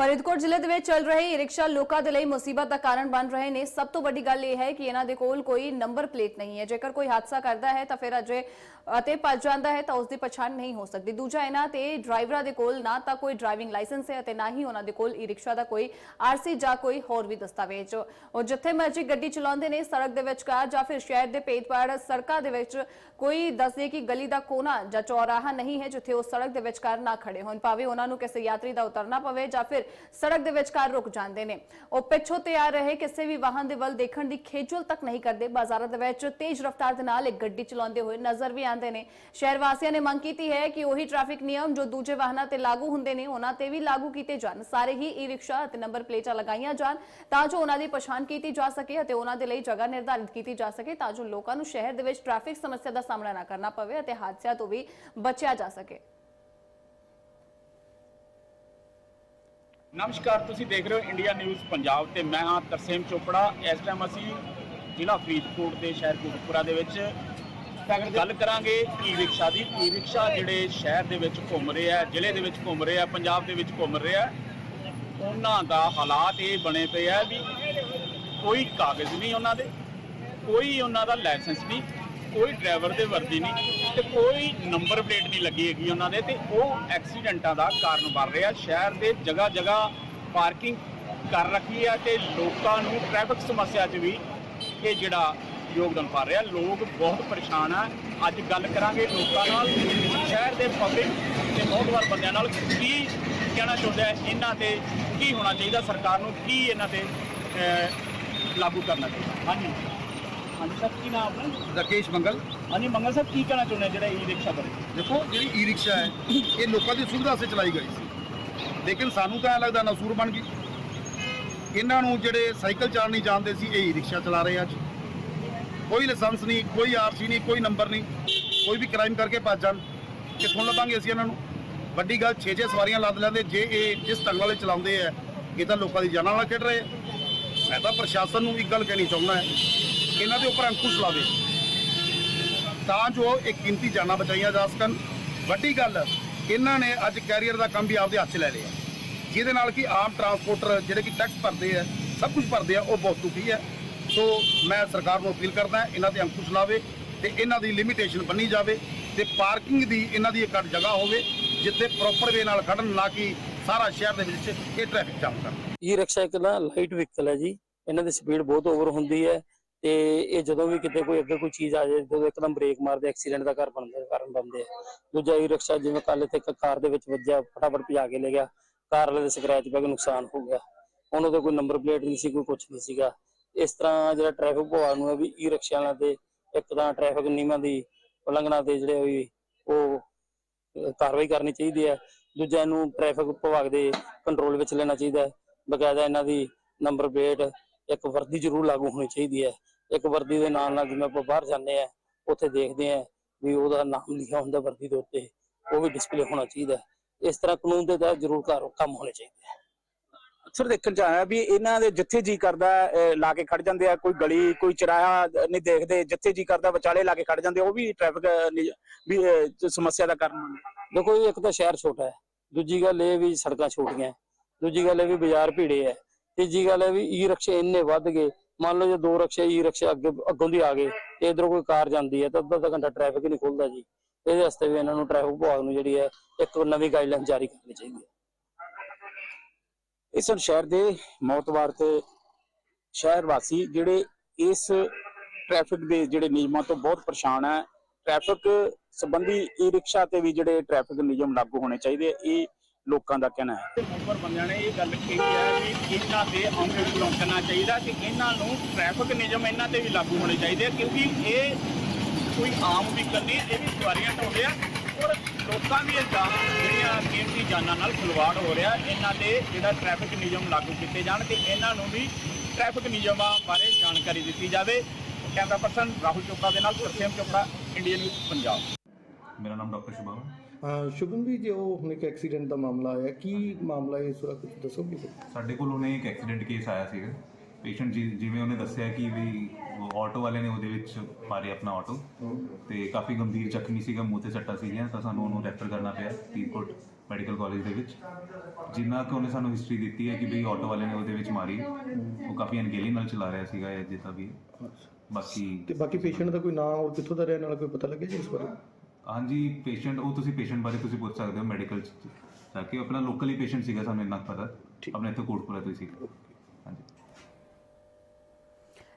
ਫਰੀਦਕੋਟ ਜ਼ਿਲ੍ਹੇ ਦੇ ਵਿੱਚ ਚੱਲ ਰਹੇ ਈ ਰਿਕਸ਼ਾ ਲੋਕਾਂ ਦੇ ਲਈ ਮੁਸੀਬਤ ਦਾ ਕਾਰਨ ਬਣ ਰਹੇ ਨੇ। ਸਭ ਤੋਂ ਵੱਡੀ ਗੱਲ ਇਹ ਹੈ ਕਿ ਇਹਨਾਂ ਦੇ ਕੋਲ ਕੋਈ ਨੰਬਰ ਪਲੇਟ ਨਹੀਂ ਹੈ। ਜੇਕਰ ਕੋਈ ਹਾਦਸਾ ਕਰਦਾ ਹੈ ਤਾਂ ਫਿਰ ਅਜੇ ਅਤੇ ਭੱਜ ਜਾਂਦਾ ਹੈ ਤਾਂ ਉਸ ਦੀ ਪਛਾਣ ਨਹੀਂ ਹੋ ਸਕਦੀ। ਦੂਜਾ ਇਹਨਾਂ ਤੇ ਡਰਾਈਵਰਾਂ ਦੇ ਕੋਲ ਨਾ ਤਾਂ ਕੋਈ ਡਰਾਈਵਿੰਗ ਲਾਇਸੈਂਸ ਹੈ ਅਤੇ ਨਾ ਹੀ ਉਹਨਾਂ ਦੇ ਕੋਲ ਈ ਰਿਕਸ਼ਾ ਦਾ ਕੋਈ ਆਰਸੀ ਜਾਂ ਕੋਈ ਹੋਰ ਵੀ ਦਸਤਾਵੇਜ਼। ਉਹ ਜਿੱਥੇ ਮਰਜ਼ੀ ਗੱਡੀ ਚਲਾਉਂਦੇ ਨੇ, ਸੜਕ ਦੇ ਵਿਚਕਾਰ ਜਾਂ ਫਿਰ ਸ਼ਹਿਰ ਦੇ ਪੇਟਪਾੜ ਸੜਕਾਂ ਦੇ ਵਿੱਚ ਕੋਈ ਦੱਸਦੇ ਕਿ ਗਲੀ ਦਾ ਕੋਨਾ ਜਾਂ ਚੌਰਾਹਾ ਨਹੀਂ ਹੈ, ਜਿੱਥੇ ਉਹ ਸੜਕ ਦੇ ਵਿਚਕਾਰ ਨਾ ਖੜੇ ਹੋਣ। ਭਾਵੇਂ ਉਹਨਾਂ ਨੂੰ ਕਿਸੇ ਯਾਤਰੀ ਦਾ ਉਤਰਨਾ ਪਵੇ ਜਾਂ ਫਿਰ ਸੜਕ ਦੇ ਵਿਚਕਾਰ ਰੁਕ ਜਾਂਦੇ ਨੇ। ਉਹ ਪਿੱਛੋਂ ਤੇ ਆ ਰਹੇ, ਕਿਸੇ ਵੀ ਵਾਹਨ ਦੇ ਵੱਲ ਦੇਖਣ ਦੀ ਖੇਚਲ ਤੱਕ ਨਹੀਂ ਕਰਦੇ। ਬਾਜ਼ਾਰਾਂ ਦੇ ਵਿੱਚ ਤੇਜ਼ ਰਫ਼ਤਾਰ ਦੇ ਨਾਲ ਇੱਕ ਗੱਡੀ ਚਲਾਉਂਦੇ ਹੋਏ ਨਜ਼ਰ ਵੀ ਆਉਂਦੇ ਨੇ। ਸ਼ਹਿਰ ਵਾਸੀਆਂ ਨੇ ਮੰਗ ਕੀਤੀ ਹੈ ਕਿ ਉਹੀ ਟ੍ਰੈਫਿਕ ਨਿਯਮ ਜੋ ਦੂਜੇ ਵਾਹਨਾਂ ਤੇ ਲਾਗੂ ਹੁੰਦੇ ਨੇ, ਉਹਨਾਂ ਤੇ ਵੀ ਲਾਗੂ ਕੀਤੇ ਜਾਣ। ਸਾਰੇ ਹੀ ਈ ਰਿਕਸ਼ਾ ਅਤੇ ਨੰਬਰ ਪਲੇਟਾਂ ਲਗਾਈਆਂ ਜਾਣ ਤਾਂ ਜੋ ਉਹਨਾਂ ਦੀ ਪਛਾਣ ਕੀਤੀ ਜਾ ਸਕੇ ਅਤੇ ਉਹਨਾਂ ਦੇ ਲਈ ਜਗ੍ਹਾ ਨਿਰਧਾਰਿਤ ਕੀਤੀ ਜਾ ਸਕੇ ਤਾਂ ਜੋ ਲੋਕਾਂ ਨੂੰ ਸ਼ਹਿਰ ਦੇ ਵਿੱਚ ਟ੍ਰੈਫਿਕ ਸਮੱਸਿਆ ਦਾ ਸਾਹਮਣਾ ਨਾ ਕਰਨਾ ਪਵੇ ਅਤੇ ਹਾਦਸਿਆਂ ਤੋਂ ਵੀ ਬਚਿਆ ਜਾ ਸਕੇ। ਨਮਸਕਾਰ ਤੁਸੀਂ ਦੇਖ ਰਹੇ ਹੋ ਇੰਡੀਆ ਨਿਊਜ਼ ਪੰਜਾਬ ਤੇ ਮੈਂ ਹਾਂ ਤਰਸੇਮ ਚੋਪੜਾ। ਇਸ ਟਾਈਮ ਅਸੀਂ ਜ਼ਿਲ੍ਹਾ ਫਰੀਦਕੋਟ ਦੇ ਸ਼ਹਿਰ ਕੋਟਪੁਰਾ ਦੇ ਵਿੱਚ ਗੱਲ ਕਰਾਂਗੇ ਈ ਰਿਕਸ਼ਾ ਦੀ। ਈ ਰਿਕਸ਼ਾ ਜਿਹੜੇ ਸ਼ਹਿਰ ਦੇ ਵਿੱਚ ਘੁੰਮ ਰਹੇ ਆ ਜ਼ਿਲ੍ਹੇ ਦੇ ਵਿੱਚ ਘੁੰਮ ਰਹੇ ਆ ਪੰਜਾਬ ਦੇ ਵਿੱਚ ਘੁੰਮ ਰਹੇ ਆ ਉਹਨਾਂ ਦਾ ਹਾਲਾਤ ਇਹ ਬਣੇ ਪਏ ਆ ਵੀ ਕੋਈ ਕਾਗਜ਼ ਨਹੀਂ ਉਹਨਾਂ ਦੇ ਕੋਈ ਉਹਨਾਂ ਦਾ ਲਾਇਸੈਂਸ ਨਹੀਂ। ਕੋਈ ਡਰਾਈਵਰ ਦੇ ਵਰਦੀ ਨਹੀਂ ਤੇ ਕੋਈ ਨੰਬਰ ਪਲੇਟ ਨਹੀਂ ਲੱਗੀ ਹੈਗੀ ਉਹਨਾਂ ਦੇ ਤੇ ਉਹ ਐਕਸੀਡੈਂਟਾਂ ਦਾ ਕਾਰਨ ਬਣ ਰਿਹਾ। ਸ਼ਹਿਰ ਦੇ ਜਗ੍ਹਾ ਜਗ੍ਹਾ ਪਾਰਕਿੰਗ ਕਰ ਰੱਖੀ ਹੈ ਤੇ ਲੋਕਾਂ ਨੂੰ ਟ੍ਰੈਫਿਕ ਸਮੱਸਿਆ 'ਚ ਵੀ ਇਹ ਜਿਹੜਾ ਯੋਗਦਾਨ ਪਾ ਰਿਹਾ। ਲੋਕ ਬਹੁਤ ਪਰੇਸ਼ਾਨ ਆ। ਅੱਜ ਗੱਲ ਕਰਾਂਗੇ ਲੋਕਾਂ ਨਾਲ, ਸ਼ਹਿਰ ਦੇ ਪਬਲਿਕ ਤੇ ਨੌਜਵਾਨ ਬੰਦਿਆਂ ਨਾਲ ਕੀ ਕਹਿਣਾ ਚਾਹੁੰਦਾ ਹੈ ਇਹਨਾਂ ਤੇ ਕੀ ਹੋਣਾ ਚਾਹੀਦਾ? ਸਰਕਾਰ ਨੂੰ ਕੀ ਇਹਨਾਂ ਤੇ ਲਾਗੂ ਕਰਨਾ ਚਾਹੀਦਾ? ਹਾਂਜੀ। ਹਾਂਜੀ ਸਰ ਕੀ ਨਾਮ ਆਪਣਾ ਰਾਕੇਸ਼ ਮੰਗਲ। ਹਾਂਜੀ ਮੰਗਲ ਸਾਹਿਬ ਕੀ ਕਹਿਣਾ ਚਾਹੁੰਦੇ ਆ ਜਿਹੜਾ ਈ ਰਿਕਸ਼ਾ ਬਾਰੇ? ਦੇਖੋ ਜਿਹੜੀ ਈ ਰਿਕਸ਼ਾ ਹੈ ਇਹ ਲੋਕਾਂ ਦੀ ਸੁਵਿਧਾ ਵਾਸਤੇ ਚਲਾਈ ਗਈ ਸੀ। ਲੇਕਿਨ ਸਾਨੂੰ ਤਾਂ ਐਂ ਲੱਗਦਾ ਨਸੂਰ ਬਣ ਗਈ। ਇਹਨਾਂ ਨੂੰ ਜਿਹੜੇ ਸਾਈਕਲ ਚਲਾਉਣ ਨਹੀਂ ਜਾਣਦੇ ਸੀ ਇਹ ਈ ਰਿਕਸ਼ਾ ਚਲਾ ਰਹੇ ਅੱਜ। ਕੋਈ ਲਾਇਸੈਂਸ ਨਹੀਂ ਕੋਈ ਆਰਸੀ ਨਹੀਂ ਕੋਈ ਨੰਬਰ ਨਹੀਂ। ਕੋਈ ਵੀ ਕ੍ਰਾਈਮ ਕਰਕੇ ਭੱਜ ਜਾਣ। ਕਿੱਥੋਂ ਲੱਭਾਂਗੇ ਅਸੀਂ ਇਹਨਾਂ ਨੂੰ। ਵੱਡੀ ਗੱਲ 6-6 ਸਵਾਰੀਆਂ ਲੱਦ ਲੈਂਦੇ। ਜੇ ਇਹ ਜਿਸ ਢੰਗ ਵਾਲੇ ਚਲਾਉਂਦੇ ਆ ਇਹ ਤਾਂ ਲੋਕਾਂ ਦੀ ਜਾਨਾਂ ਨਾਲ ਖੇਡ ਰਹੇ ਆ। ਮੈਂ ਤਾਂ ਪ੍ਰਸ਼ਾਸਨ ਨੂੰ ਇੱਕ ਗੱਲ ਕਹਿਣੀ ਚਾਹੁੰਦਾ ਹੈ। ਇਹਨਾਂ ਦੇ ਉੱਪਰ ਅੰਕੁਸ਼ ਲਾਵੇ। ਤਾਂ ਜੋ ਇਹ ਕੀਮਤੀ ਜਾਨਾਂ ਬਚਾਈਆਂ ਜਾ ਸਕਣ। ਵੱਡੀ ਗੱਲ, ਇਹਨਾਂ ਨੇ ਅੱਜ ਕੈਰੀਅਰ ਦਾ ਕੰਮ ਵੀ ਆਪਦੇ ਹੱਥ 'ਚ ਲੈ ਲਿਆ। ਜਿਹਦੇ ਨਾਲ ਕਿ ਆਮ ਟਰਾਂਸਪੋਰਟਰ ਜਿਹੜੇ ਕਿ ਟੈਕਸ ਭਰਦੇ ਆ, ਸਭ ਕੁਝ ਭਰਦੇ ਆ, ਉਹ ਬਹੁਤ ਦੁਖੀ ਹੈ ਸੋ ਮੈਂ ਸਰਕਾਰ ਨੂੰ ਅਪੀਲ ਕਰਦਾ, ਇਹਨਾਂ ਤੇ ਅੰਕੁਸ਼ ਲਾਵੇ ਤੇ ਇਹਨਾਂ ਦੀ ਲਿਮਿਟੇਸ਼ਨ ਬੰਨੀ ਜਾਵੇ ਤੇ ਪਾਰਕਿੰਗ ਦੀ ਇਹਨਾਂ ਦੀ ਇੱਕ ਜਗ੍ਹਾ ਹੋਵੇ, ਜਿੱਥੇ ਪ੍ਰੋਪਰ ਵੇ ਨਾਲ ਖੜਨ, ਨਾ ਕਿ ਸਾਰਾ ਸ਼ਹਿਰ ਦੇ ਵਿੱਚ ਇਹ ਟ੍ਰੈਫਿਕ ਜਾਮ ਕਰਨ। ਈ ਰਿਕਸ਼ਾ ਇੱਕ ਨਾ ਲਾਈਟ ਵਹੀਕਲ ਹੈ ਜੀ। ਇਹਨਾਂ ਦੀ ਸਪੀਡ ਬਹੁਤ ਓਵਰ ਹੁੰਦੀ ਹੈ। ਤੇ ਇਹ ਜਦੋਂ ਵੀ ਕਿਤੇ ਕੋਈ ਅੱਗੇ ਕੋਈ ਚੀਜ਼ ਆ ਜਾਏ, ਜਦੋਂ ਇੱਕਦਮ ਬ੍ਰੇਕ ਮਾਰਦੇ ਐਕਸੀਡੈਂਟ ਦਾ ਘਰ ਬਣਦਾ, ਕਾਰਨ ਬਣਦੇ ਆ। ਦੂਜਾ ਈ ਰਿਕਸ਼ਾ ਜਿਵੇਂ ਕੱਲ ਇੱਥੇ ਇੱਕ ਕਾਰ ਦੇ ਵਿੱਚ ਵੱਜਿਆ, ਫਟਾਫਟ ਭਜਾ ਕੇ ਲੈ ਗਿਆ। ਕਾਰ ਵਾਲੇ ਦੇ ਸਕ੍ਰੈਚ ਪੈ ਕੇ ਨੁਕਸਾਨ ਹੋ ਗਿਆ। ਉਹਨਾਂ ਦਾ ਕੋਈ ਨੰਬਰ ਪਲੇਟ ਨਹੀਂ ਸੀ, ਕੋਈ ਕੁਝ ਨਹੀਂ ਸੀਗਾ। ਇਸ ਤਰ੍ਹਾਂ ਜਿਹੜਾ ਟ੍ਰੈਫਿਕ ਵਿਭਾਗ ਨੂੰ ਹੈ ਵੀ ਈ ਰਿਕਸ਼ਾ ਵਾਲਿਆਂ ਤੇ ਇੱਕ ਤਾਂ ਟ੍ਰੈਫਿਕ ਨਿਯਮਾਂ ਦੀ ਉਲੰਘਣਾ ਤੇ ਜਿਹੜੇ ਹੋਈ ਉਹ ਕਾਰਵਾਈ ਕਰਨੀ ਚਾਹੀਦੀ ਹੈ। ਦੂਜਾ ਇਹਨੂੰ ਟ੍ਰੈਫਿਕ ਵਿਭਾਗ ਦੇ ਕੰਟਰੋਲ ਵਿੱਚ ਲੈਣਾ ਚਾਹੀਦਾ ਹੈ। ਬਕਾਇਦਾ ਇਹਨਾਂ ਦੀ ਨੰਬਰ ਪਲੇਟ ਇੱਕ ਵਰਦੀ ਜ਼ਰੂਰ ਲਾਗੂ ਹੋਣੀ ਚਾਹੀਦੀ ਹੈ ਇੱਕ ਵਰਦੀ ਦੇ ਨਾਲ ਨਾਲ ਜਿਵੇਂ ਆਪਾਂ ਬਾਹਰ ਜਾਂਦੇ ਆ ਉੱਥੇ ਦੇਖਦੇ ਆ ਵੀ ਉਹਦਾ ਨਾਮ ਲਿਖਿਆ ਹੁੰਦਾ ਵਰਦੀ ਦੇ ਉੱਤੇ ਉਹ ਵੀ ਡਿਸਪਲੇ ਹੋਣਾ ਚਾਹੀਦਾ ਹੈ। ਇਸ ਤਰ੍ਹਾਂ ਕਾਨੂੰਨ ਦੇ ਤਹਿਤ ਜ਼ਰੂਰ ਘਰ ਕੰਮ ਹੋਣੇ ਚਾਹੀਦੇ ਹੈ ਅਕਸਰ ਦੇਖਣ ਚ ਆਇਆ ਵੀ ਇਹਨਾਂ ਦੇ ਜਿੱਥੇ ਜੀ ਕਰਦਾ ਲਾ ਕੇ ਖੜ ਜਾਂਦੇ ਆ ਕੋਈ ਗਲੀ ਕੋਈ ਚਰਾਇਆ ਨਹੀਂ ਦੇਖਦੇ ਜਿੱਥੇ ਜੀ ਕਰਦਾ ਵਿਚਾਲੇ ਲਾ ਕੇ ਖੜ ਜਾਂਦੇ ਉਹ ਵੀ ਟ੍ਰੈਫਿਕ ਵੀ ਸਮੱਸਿਆ ਦਾ ਕਾਰਨ ਬਣਦਾ ਦੇਖੋ ਇੱਕ ਤਾਂ ਸ਼ਹਿਰ ਛੋਟਾ ਹੈ ਦੂਜੀ ਗੱਲ ਇਹ ਵੀ ਸੜਕਾਂ ਛੋਟੀਆਂ। ਦੂਜੀ ਗੱਲ ਇਹ ਵੀ ਬਾਜ਼ਾਰ ਭੀੜੇ ਹੈ ਤੀਜੀ ਗੱਲ ਇਹ ਵੀ ਈ ਰਿਕਸ਼ੇ ਇੰਨੇ ਵੱਧ ਗਏ। ਮੰਨ ਲਓ ਜੇ ਦੋ ਰਿਕਸ਼ੇ ਈ ਰਿਕਸ਼ੇ ਅੱਗੇ ਅੱਗੋਂ ਦੀ ਆ ਗਏ ਤੇ ਇਧਰੋਂ ਕੋਈ ਕਾਰ ਜਾਂਦੀ ਹੈ ਤਾਂ ਅੱਧਾ ਅੱਧਾ ਘੰਟਾ ਟ੍ਰੈਫਿਕ ਨਹੀਂ ਖੁੱਲਦਾ ਜੀ। ਇਹਦੇ ਵਾਸਤੇ ਵੀ ਇਹਨਾਂ ਨੂੰ ਟ੍ਰੈਫਿਕ ਵਿਭਾਗ ਨੂੰ ਜਿਹੜੀ ਹੈ ਇੱਕ ਨਵੀਂ ਗਾਈਡਲਾਈਨ ਜਾਰੀ ਕਰਨੀ ਚਾਹੀਦੀ ਹੈ। ਇਸ ਸ਼ਹਿਰ ਦੇ ਮੌਤਵਾਰ ਤੇ ਸ਼ਹਿਰ ਵਾਸੀ ਜਿਹੜੇ ਇਸ ਟ੍ਰੈਫਿਕ ਦੇ ਜਿਹੜੇ ਨਿਯਮਾਂ ਤੋਂ ਬਹੁਤ ਪਰੇਸ਼ਾਨ ਹੈ। ਟ੍ਰੈਫਿਕ ਸੰਬੰਧੀ ਈ ਰਿਕਸ਼ਾ ਤੇ ਵੀ ਜਿਹੜੇ ਟ੍ਰੈਫਿਕ ਨਿਯਮ ਲਾਗੂ ਹੋਣੇ ਚਾਹੀਦੇ ਆ, ਇਹ ਲੋਕਾਂ ਦਾ ਕਹਿਣਾ ਹੈ। ਤੇ ਉੱਪਰ ਬੰਦਿਆਂ ਨੇ ਇਹ ਗੱਲ ਕਹੀ ਹੈ ਵੀ ਇਹਨਾਂ ਤੇ ਅੰਕੁਸ਼ ਲਾਉਣਾ ਚਾਹੀਦਾ ਕਿ ਇਹਨਾਂ ਨੂੰ ਟ੍ਰੈਫਿਕ ਨਿਯਮ ਇਹਨਾਂ ਤੇ ਵੀ ਲਾਗੂ ਹੋਣੇ ਚਾਹੀਦੇ ਆ, ਕਿਉਂਕਿ ਇਹ ਕੋਈ ਆਮ ਵਹੀਕਲ ਨਹੀਂ, ਇਹ ਵੀ ਸਵਾਰੀਆਂ ਢੋਂਦੇ ਆ। ਔਰ ਲੋਕਾਂ ਦੀਆਂ ਜਾਨ, ਜਿਹੜੀਆਂ ਕੀਮਤੀ ਜਾਨਾਂ ਨਾਲ ਖਿਲਵਾੜ ਹੋ ਰਿਹਾ, ਇਹਨਾਂ ਤੇ ਜਿਹੜਾ ਟ੍ਰੈਫਿਕ ਨਿਯਮ ਲਾਗੂ ਕੀਤੇ ਜਾਣ ਤੇ ਇਹਨਾਂ ਨੂੰ ਵੀ ਟ੍ਰੈਫਿਕ ਨਿਯਮਾਂ ਬਾਰੇ ਜਾਣਕਾਰੀ ਦਿੱਤੀ ਜਾਵੇ। ਕੈਮਰਾ ਪਰਸਨ ਰਾਹੁਲ ਚੋਪੜਾ ਦੇ ਨਾਲ ਤਰਸੇਮ ਚੋਪੜਾ ਇੰਡੀਅਨ ਨਿਊਜ਼, ਪੰਜਾਬ। ਮੇਰਾ ਨਾਮ ਡਾਕਟਰ ਸ਼ੁਭਮ ਹੈ। ਸ਼ੁਭਮ ਵੀ ਜੋ ਹੁਣ ਇੱਕ ਐਕਸੀਡੈਂਟ ਦਾ ਮਾਮਲਾ ਆਇਆ ਕੀ ਮਾਮਲਾ ਹੈ ਇਸ ਵਾਰ ਕੁਝ ਦੱਸੋਗੇ ਸਾਡੇ ਕੋਲ ਉਹਨੇ ਇੱਕ ਐਕਸੀਡੈਂਟ ਕੇਸ ਆਇਆ ਸੀਗਾ। ਪੇਸ਼ੈਂਟ ਜਿਵੇਂ ਉਹਨੇ ਦੱਸਿਆ ਕਿ ਵੀ ਉਹ ਆਟੋ ਵਾਲੇ ਨੇ ਉਹਦੇ ਵਿੱਚ ਮਾਰੇ ਆਪਣਾ ਆਟੋ ਤੇ ਕਾਫੀ ਗੰਭੀਰ ਜ਼ਖਮੀ ਸੀਗਾ ਮੂੰਹ ਤੇ ਸੱਟਾਂ ਸੀਗੀਆਂ ਤਾਂ ਸਾਨੂੰ ਉਹਨੂੰ ਰੈਫਰ ਕਰਨਾ ਪਿਆ ਫਰੀਦਕੋਟ ਮੈਡੀਕਲ ਕਾਲਜ ਦੇ ਵਿੱਚ। ਜਿੰਨਾ ਕਿ ਉਹਨੇ ਸਾਨੂੰ ਹਿਸਟਰੀ ਦਿੱਤੀ ਹੈ ਕਿ ਵੀ ਆਟੋ ਵਾਲੇ ਨੇ ਉਹਦੇ ਵਿੱਚ ਮਾਰੀ ਉਹ ਕਾਫੀ ਅਣਗਹਿਲੀ ਨਾਲ ਚਲਾ ਰਿਹਾ ਸੀਗਾ ਇਹ ਜਿੱਦਾਂ ਵੀ ਬਾਕੀ ਤੇ ਬਾਕੀ ਪੇਸ਼ੈਂਟ ਦਾ ਕੋਈ ਨਾਮ ਔਰ ਕਿੱਥੋਂ ਦਾ ਰਹਿਣ ਵਾਲਾ ਕੋਈ ਪਤਾ ਲੱਗਿਆ ਜੀ ਇਸ ਬਾਰੇ? ਹਾਂਜੀ ਪੇਸ਼ੈਂਟ ਉਹ ਤੁਸੀਂ ਪੇਸ਼ੈਂਟ ਬਾਰੇ ਤੁਸੀਂ ਪੁੱਛ ਸਕਦੇ ਹੋ ਮੈਡੀਕਲ ਚ। ਜਾ ਕੇ ਆਪਣਾ ਲੋਕਲੀ ਪੇਸ਼ੈਂਟ ਸੀਗਾ ਸਾਨੂੰ ਇੰਨਾ ਕੁ ਪਤਾ। ਆਪਣੇ ਇੱਥੇ ਕੋਟਪੁਰਾ ਤੋਂ ਹੀ ਸੀ ਹਾਂਜੀ।